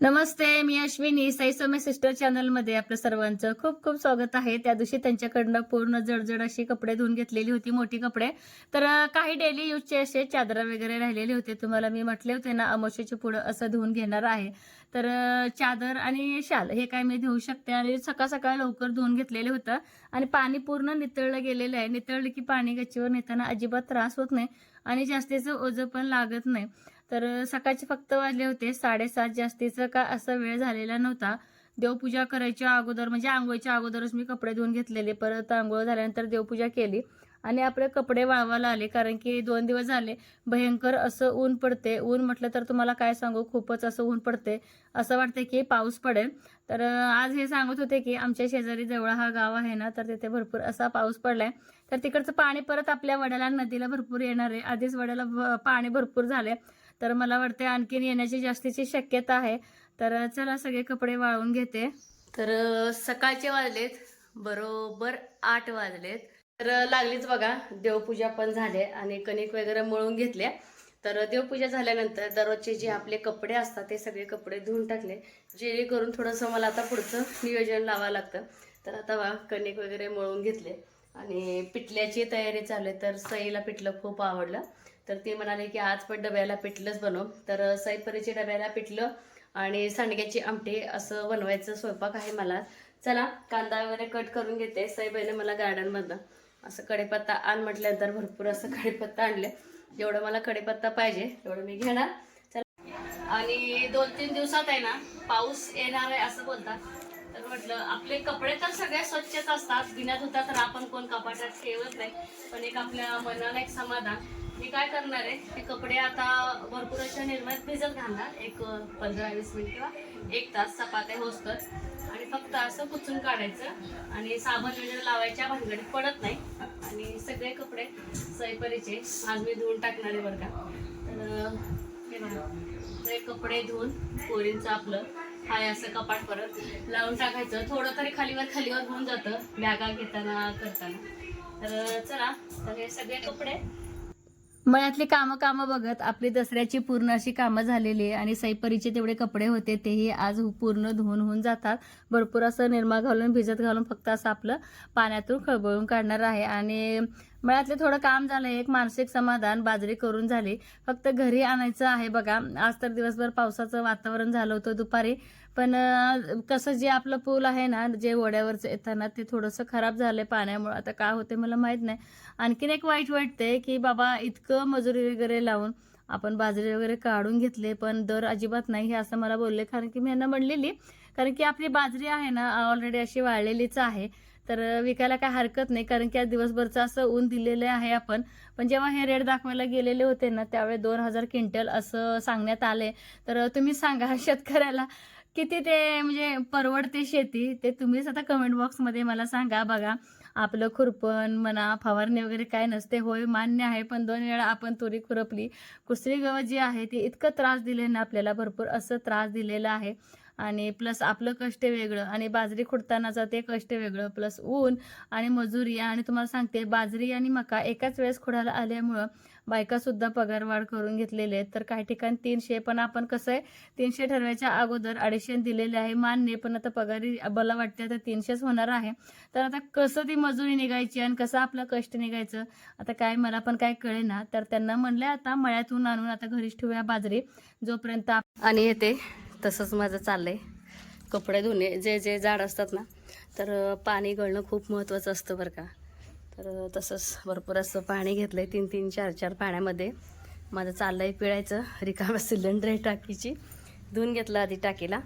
नमस्ते मी अश्विनी. साई सोमे सिस्टर चॅनलमध्ये आपलं सर्वांचं खूप खूप स्वागत आहे. त्या दिवशी त्यांच्याकडनं पूर्ण जडजड अशी कपडे धुवून घेतलेली होती मोठी कपडे. तर काही डेली यूजचे असे चादरा वगैरे राहिलेले होते. तुम्हाला मी म्हटले होते ना अमोशेचे पुढं असं धुवून घेणार आहे. तर चादर आणि शाल हे काय मी धुवू शकते आणि सकाळ सकाळ लवकर धुवून घेतलेलं होतं. आणि पाणी पूर्ण नितळलं गेलेलं आहे. नितळलं की पाणी गच्चीवर नेताना अजिबात त्रास होत नाही आणि जास्तीचं ओझं पण लागत नाही. तर सकाळचे फक्त वाजले होते. साडेसात जास्तीचं का असा वेळ झालेला नव्हता. देवपूजा करायच्या अगोदर म्हणजे आंघोळीच्या अगोदरच मी कपडे धुवून घेतलेले. परत आंघोळ झाल्यानंतर देवपूजा केली. आणि आपले कपडे वाळवायला आले कारण की दोन दिवस झाले भयंकर असं ऊन पडते. ऊन म्हटलं तर तुम्हाला काय सांगू खूपच असं ऊन पडते. असं वाटते की पाऊस पडेल. तर आज हे सांगत होते की आमच्या शेजारी जवळ हा गाव आहे ना तर तिथे भरपूर असा पाऊस पडलाय. तर तिकडचं पाणी परत आपल्या वड्याला नदीला भरपूर येणार आहे. आधीच वड्याला भ- पाणी भरपूर झालंय. तर मला वाटते आणखीन येण्याची जास्तीची शक्यता आहे. तर चला सगळे कपडे वाळवून घेते. तर सकाळचे वाजलेत. बरोबर आठ वाजलेत. तर लागलीच बघा. देवपूजा पण झाले आणि कणिक वगैरे मळून घेतल्या तर देवपूजा झाल्यानंतर दररोजचे जे आपले कपडे असतात ते सगळे कपडे धुवून टाकले. जेणेकरून थोडंसं मला आता पुढचं नियोजन लावावं लागतं. तर आता बघा कणिक वगैरे मळून घेतले. आणि पिठल्याची तयारी चालू आहे. तर सईला पिठलं खूप आवडलं. तर ते म्हणाले की आज पण डब्याला पिठलंच बनव. तर सैपरीचे डब्याला पिठलं आणि सांडग्याची आमटी असं बनवायचं स्वयंपाक आहे मला. चला कांदा वगैरे कट करून घेते. सईबाईने मला गार्डनमधनं असं कढीपत्ता आण म्हटल्यानंतर भरपूर असं कडेपत्ता आणले. जेवढं मला कडेपत्ता पाहिजे तेवढं मी घेणार. चला. आणि दोन तीन दिवसात आहे ना पाऊस येणार आहे असं बोलतात. तर म्हटलं आपले कपडे तर सगळे स्वच्छच असतात. बिना धुता तर आपण कोण कपाटात ठेवत नाही. पण एक आपल्या मनाला एक समाधान. मी काय करणार आहे ते कपडे आता भरपूर अशा निर्मात भिजत घालणार. एक पंधरा वीस मिनिट किंवा एक तास चपात्या होसतात आणि फक्त असं कुचून काढायचं. आणि साबण वगैरे लावायच्या भानगडीत पडत नाही. आणि सगळे कपडे सैपरीचे. आज मी धुवून टाकणार आहे बरं का. तर हे बघा. ते कपडे धुवून पोरींचं आपलं हाय असं कपाट परत लावून टाकायचं. थोडं तरी खालीवर खालीवर होऊन जातं. बॅगा घेताना करताना. तर चला. तर हे सगळे कपडे मळ्यातली कामं कामं बघत आपली दसऱ्याची पूर्ण अशी कामं झालेली आहे आणि सैपरीचे तेवढे कपडे होते तेही आज पूर्ण धुवून होऊन जातात. भरपूर असं निरमा घालून भिजत घालून फक्त असं आपलं पाण्यातून खळबळून काढणार आहे. आणि मळ्यातले थोडं काम झालं एक मानसिक समाधान बाजरी करून झाली. फक्त घरी आणायचं आहे बघा. आज तर दिवसभर पावसाचं वातावरण झालं होतं दुपारी. पण कसं जे आपलं पूल आहे ना जे ओढ्यावरचं येताना ते थोडंसं खराब झालंय पाण्यामुळे. आता काय होते मला माहीत नाही. आणखीन एक वाईट वाटते की बाबा इतकं मजुरी वगैरे लावून आपण बाजरी वगैरे काढून घेतले पण दर अजिबात नाही हे असं मला बोलले. कारण की मी यांना म्हणलेली कारण की आपली बाजरी आहे ना ऑलरेडी अशी वाळलेलीच आहे. तर विकायला काय हरकत नाही. कारण की आज दिवसभरचं असं ऊन दिलेलं आहे आपण. पण जेव्हा हे रेट दाखवायला गेलेले होते ना त्यावेळी दोन हजार क्विंटल असं सांगण्यात आले. तर तुम्ही सांगा शेतकऱ्याला किती ते म्हणजे परवडते शेती? ते तुम्हीच आता कमेंट बॉक्समध्ये मला सांगा बघा. आपलं खुरपण म्हणा फवारणी वगैरे काय नसते. होय मान्य आहे पण दोन वेळा आपण तुरी खुरपली. कुसरी गवत जी आहे ती इतकं त्रास दिले ना आपल्याला भरपूर असं त्रास दिलेला आहे. आणि प्लस आपलं कष्ट वेगळं आणि बाजरी खुडतानाचं ते कष्ट वेगळं प्लस ऊन आणि मजुरी आणि तुम्हाला सांगते बाजरी आणि मका एकाच वेळेस खुडायला आल्यामुळं बायकासुद्धा पगारवाढ करून घेतलेले आहेत. तर काही ठिकाणी तीनशे पण आपण कसं आहे तीनशे ठरवायच्या अगोदर अडीचशे दिलेले आहे मान्य पण आता पगारी मला वाटते आता तीनशेच होणार आहे. तर आता कसं ती मजुरी निघायची आणि कसं आपलं कष्ट निघायचं आता काय मला पण काय कळेना. तर त्यांना म्हणलं आता मळ्यातून आणून आता घरीच ठेवूया बाजरी जोपर्यंत आणि येते. तसंच माझं चाललं आहे कपडे धुणे जे जे जाड असतात ना तर पाणी गळणं खूप महत्त्वाचं असतं बरं का. तर तसंच भरपूर असं पाणी घेतलं आहे तीन तीन चार चार पाण्यामध्ये. माझं चाललं आहे पिळायचं रिकामा सिलेंडर आहे टाकीची. धुवून घेतलं आधी टाकीला.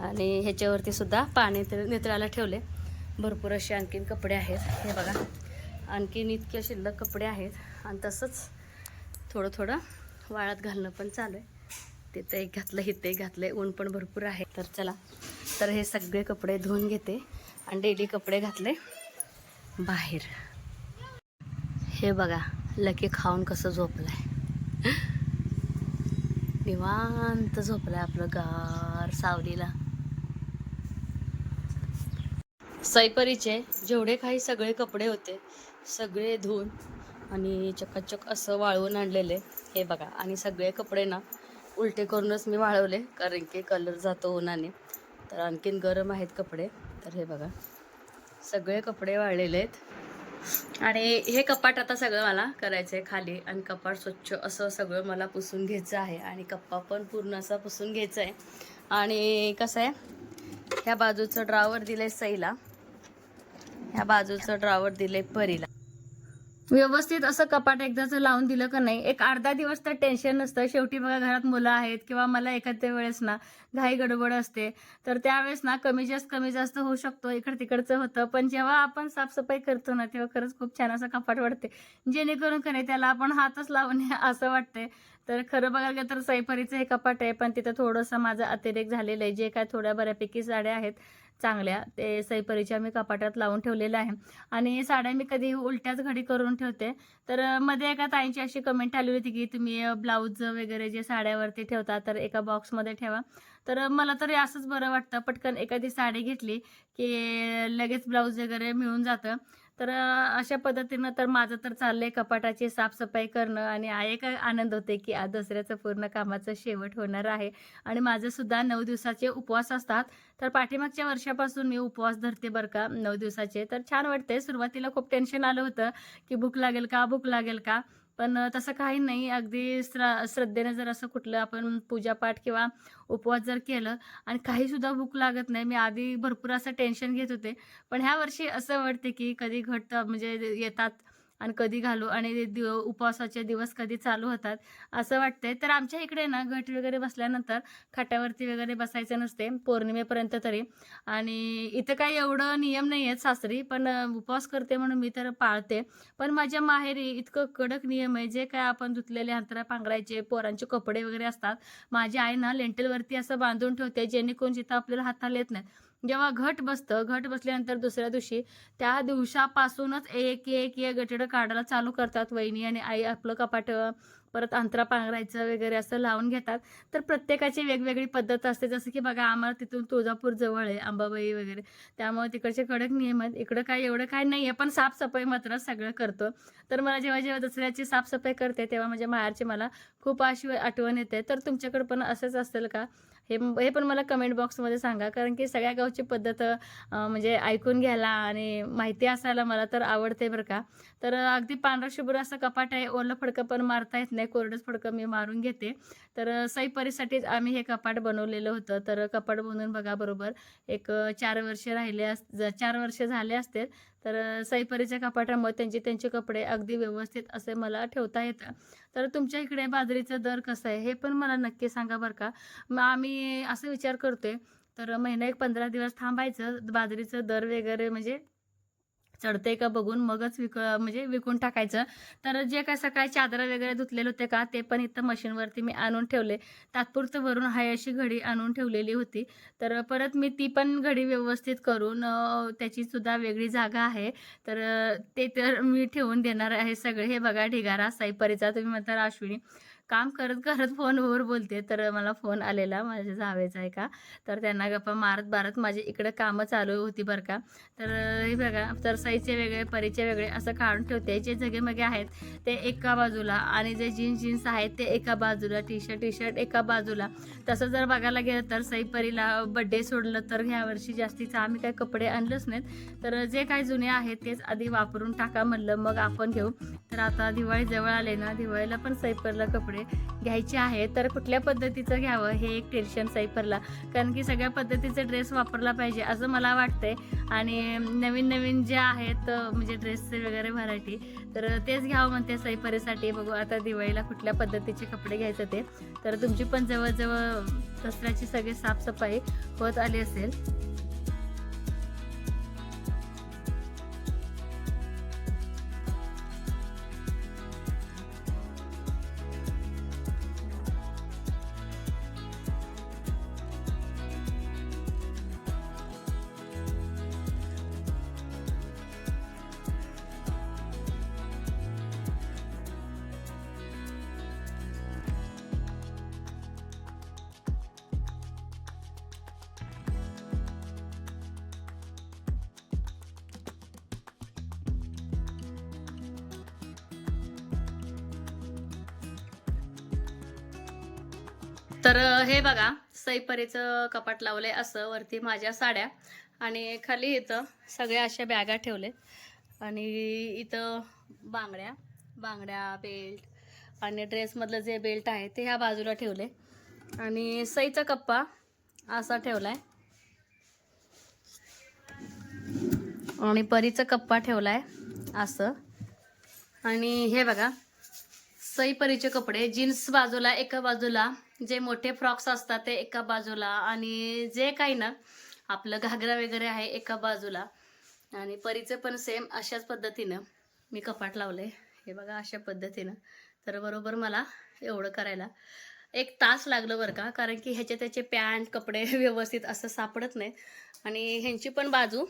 आणि ह्याच्यावरती सुद्धा पाणी ते नितळायला ठेवले भरपूर असे आणखीन कपडे आहेत. हे बघा आणखीन इतके शिल्लक कपडे आहेत. आणि तसंच थोडं थोडं वाळत घालणं पण चालू आहे. तिथं एक घातलं इथे एक घातलं ऊन पण भरपूर आहे. तर चला तर हे सगळे कपडे धुवून घेते आणि डेली कपडे घातले बाहेर. हे बघा लकी खाऊन कसं झोपलाय. निवांत झोपलाय आपलं गार सावलीला. सैपरीचे जेवढे काही सगळे कपडे होते सगळे धुवून आणि चकाचक असं वाळवून आणलेले हे बघा. आणि सगळे कपडे ना उलटे करूनच मी वाळवले कारण की कलर जातो उन्हाने. तर आणखीन गरम आहेत कपडे. तर हे बघा सगळे कपडे वाळलेले आहेत. आणि हे कपाट आता सगळं मला करायचं आहे खाली. आणि कपाट स्वच्छ असं सगळं मला पुसून घ्यायचं आहे. आणि कप्पा पण पूर्ण असा पुसून घ्यायचा आहे. आणि कसं आहे ह्या बाजूचं ड्रावर दिलं आहे सईला. ह्या बाजूचं ड्रावर दिलं आहे परीला. व्यवस्थित असं कपाट एकदाच लावून दिलं का नाही? एक अर्धा दिवस तर टेन्शन नसतं. शेवटी बघा घरात मुलं आहेत किंवा मला एखाद्या वेळेस ना घाई गडबड असते तर त्यावेळेस ना कमी जास्त कमी जास्त होऊ शकतो. इकडं तिकडचं होतं. पण जेव्हा आपण साफसफाई करतो ना तेव्हा खरंच खूप छान असं कपाट वाटते जेणेकरून का नाही त्याला आपण हातच लावणे असं वाटतंय. तर खरं बघायला गेलं तर सैफरीचं हे कपाट आहे पण तिथं थोडंसं माझं अतिरेक झालेलं आहे. जे काय थोड्या बऱ्यापैकी साड्या आहेत चांगल्या ते सैपरीच्या मी कपाटात लावून ठेवलेलं आहे. आणि साड्या मी कधी उलट्याच घडी करून ठेवते. तर मध्ये एका ताईंची अशी कमेंट आली होती की तुम्ही ब्लाऊज वगैरे जे साड्यावरती ठेवता तर एका बॉक्समध्ये ठेवा. तर मला तरी असंच बरं वाटतं. पटकन एखादी साडी घेतली की लगेच ब्लाऊज वगैरे मिळून जातं. तर अशा पद्धतीनं तर माझं तर चाललंय कपाटाची साफसफाई करणं आणि आ- एक आनंद होते की आज दसऱ्याचं पूर्ण कामाचं शेवट होणार आहे. आणि माझं सुद्धा नऊ दिवसाचे उपवास असतात. तर पाठीमागच्या वर्षापासून मी उपवास धरते बरं का नऊ दिवसाचे. तर छान वाटते सुरुवातीला खूप टेन्शन आलं होतं की भूक लागेल का भूक लागेल का? पण तसं काही नाही. अगदी श्रा श्रद्धेने जर असं कुठलं आपण पूजापाठ किंवा उपवास जर केलं आणि काही सुद्धा भूक लागत नाही. मी आधी भरपूर असं टेन्शन घेत होते. पण ह्या वर्षी असं वाटते की कधी घट म्हणजे येतात आणि कधी घालू आणि दिव उपवासाचे दिवस कधी चालू होतात असं वाटतंय. तर आमच्या इकडे ना घट वगैरे बसल्यानंतर खाट्यावरती वगैरे बसायचं नसते पौर्णिमेपर्यंत तरी. आणि इथं काही एवढं नियम नाही आहेत सासरी पण उपवास करते म्हणून मी तर पाळते. पण माझ्या माहेरी इतकं कडक नियम आहे जे काय आपण धुतलेले अंतरा पांघरायचे पोरांचे कपडे वगैरे असतात. माझी आई ना लेंटेलवरती असं बांधून ठेवते जेणेकरून जिथं आपल्याला हाताला येत नाही जेव्हा घट बसतं घट बसल्यानंतर दुसऱ्या दिवशी त्या दिवसापासूनच एक एक एक गटडं काढायला चालू करतात वहिनी आणि आई आपलं कपाट परत अंतरा पांघरायचं वगैरे असं लावून घेतात. तर प्रत्येकाची वेगवेगळी पद्धत असते. जसं की बघा आम्हाला तिथून तुळजापूर जवळ आहे अंबाबाई वगैरे. त्यामुळे तिकडचे कडक नियम आहेत. इकडं काय एवढं काय नाही आहे पण साफसफाई मात्र सगळं करतो. तर मला जेव्हा जेव्हा दसऱ्याची साफसफाई करते तेव्हा माझ्या माहेरची मला खूप अशी आठवण येते. तर तुमच्याकडे पण असंच असेल का? हे हे पण मला कमेंट बॉक्समध्ये सांगा. कारण की सगळ्या गावची पद्धत म्हणजे ऐकून घ्यायला आणि माहिती असायला मला तर आवडते बरं का. तर अगदी पांढरं शुभ्र असं कपाट आहे. ओलं फडकं पण मारता येत नाही. कोरडंच फडकं मी मारून घेते. तर सईपरीसाठीच आम्ही हे कपाट बनवलेलं होतं. तर कपाट बनवून बघा बरोबर. एक चार वर्ष राहिले अस चार वर्ष झाले असते तर सैपरीच्या सईपरीच्या कपाटामुळे त्यांचे त्यांचे कपडे अगदी व्यवस्थित असे मला ठेवता येतात. तर तुमच्या इकडे बाजरीचं दर कसं आहे हे पण मला नक्की सांगा बरं का. मग आम्ही असं विचार करतोय तर महिना एक पंधरा दिवस थांबायचं बाजरीचं दर वगैरे म्हणजे चढते का बघून मगच विक म्हणजे विकून टाकायचं. तर जे काय सकाळी चादरं वगैरे धुतलेले होते का ते पण इथं मशीनवरती मी आणून ठेवले. तात्पुरतं वरून हाय अशी घडी आणून ठेवलेली होती. तर परत मी ती पण घडी व्यवस्थित करून त्याची सुद्धा वेगळी जागा आहे. तर ते तर मी ठेवून देणार आहे सगळे. हे बघा ढिगारा साईपरीचा तुम्ही म्हणता अश्विनी काम करत करत फोनवर बोलते. तर मला फोन आलेला माझ्या जावेचा आहे का तर त्यांना गप्पा मारत मारत माझी इकडं कामं चालू होती बरं का. तर हे बघा तर सईचे वेगळे परीचे वेगळे असं काढून ठेवते. जे जगेमगे आहेत ते एका बाजूला आणि जे जीन्स जीन्स आहेत ते एका बाजूला टी शर्ट टी शर्ट एका बाजूला. तसं जर बघायला गेलं तर सई परीला बड्डे सोडलं तर ह्या वर्षी जास्तीचं आम्ही काही कपडे आणलंच नाहीत. तर जे काही जुने आहेत तेच आधी वापरून टाका म्हणलं मग आपण घेऊ. तर आता दिवाळी जवळ आले ना दिवाळीला पण सैपरला कपडे घ्यायचे आहे. तर कुठल्या पद्धतीचं घ्यावं हे एक टेन्शन सैपरला कारण की सगळ्या पद्धतीचे ड्रेस वापरला पाहिजे असं मला वाटतंय. आणि नवीन नवीन जे आहेत म्हणजे ड्रेसचे वगैरे व्हरायटी तर तेच घ्यावं म्हणते सैफरीसाठी बघू आता दिवाळीला कुठल्या पद्धतीचे कपडे घ्यायचे ते. तर तुमची पण जवळजवळ दसऱ्याची सगळी साफसफाई होत आली असेल. तर हे बघा सईपरीचं कपाट लावलंय असं वरती माझ्या साड्या आणि खाली इथं सगळ्या अशा बॅगा ठेवले आणि इथं बांगड्या बांगड्या बेल्ट आणि ड्रेसमधलं जे बेल्ट आहे ते ह्या बाजूला ठेवले. आणि सईचा कप्पा असा ठेवला आहे आणि परीचा कप्पा ठेवला आहे असं. आणि हे बघा सई परीचे कपडे जीन्स बाजूला एका बाजूला जे मोठे फ्रॉक्स असतात ते एका बाजूला आणि जे काही ना आपलं घागरा वगैरे आहे एका बाजूला. आणि परीचं पण सेम अशाच पद्धतीनं मी कपाट लावले हे बघा अशा पद्धतीनं. तर बरोबर मला एवढं करायला एक तास लागलं बरं का कारण की ह्याचे त्याचे पॅन्ट कपडे व्यवस्थित असं सापडत नाही आणि ह्यांची पण बाजू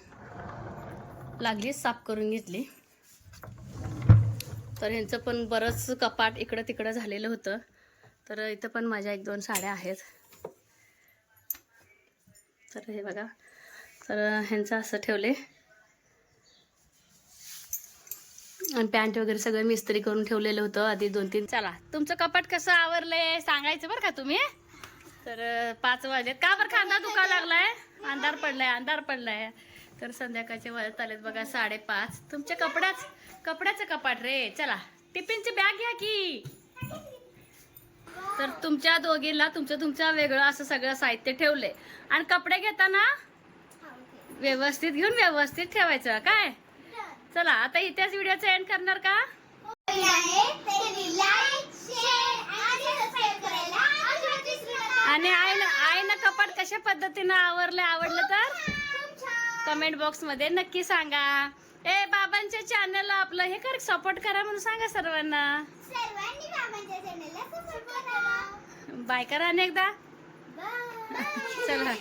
लागली साफ करून घेतली. तर ह्यांचं पण बरंच कपाट इकडं तिकडं झालेलं होतं. तर इथं पण माझ्या एक दोन साड्या आहेत. तर हे बघा. तर ह्यांचं असं ठेवले. आणि पॅन्ट वगैरे सगळं मिस्त्री करून ठेवलेलं होतं. आधी दोन तीन चला तुमचं कपाट कसं आवरलंय सांगायचं बरं का तुम्ही? तर पाच वाजलेत. का बरं खांदा दुखा लागलाय? अंधार पडलाय अंधार पडलाय. तर संध्याकाळचे वाजत आलेत बघा साडेपाच. तुमच्या कपड्याच कपड्याचं कपाट रे. चला टिफिनची बॅग घ्या की. तर तुमच्या दोघींना तुमचं तुमचं वेगळं असं सगळं साहित्य ठेवलंय. आणि कपडे घेताना व्यवस्थित घेऊन व्यवस्थित ठेवायचं काय? चला आता इथेच व्हिडिओचं एंड करणार का? आणि आई आईनं कपाट कशा पद्धतीनं आवरलं आवडलं तर? कमेंट बॉक्समध्ये नक्की सांगा. ए बाबांच्या चॅनलला आपलं हे कर सपोर्ट करा म्हणून सांगा सर्वांना सर्वांनी बाबांच्या चॅनलला सपोर्ट करा बाय करा अनेकदा बाय. चला.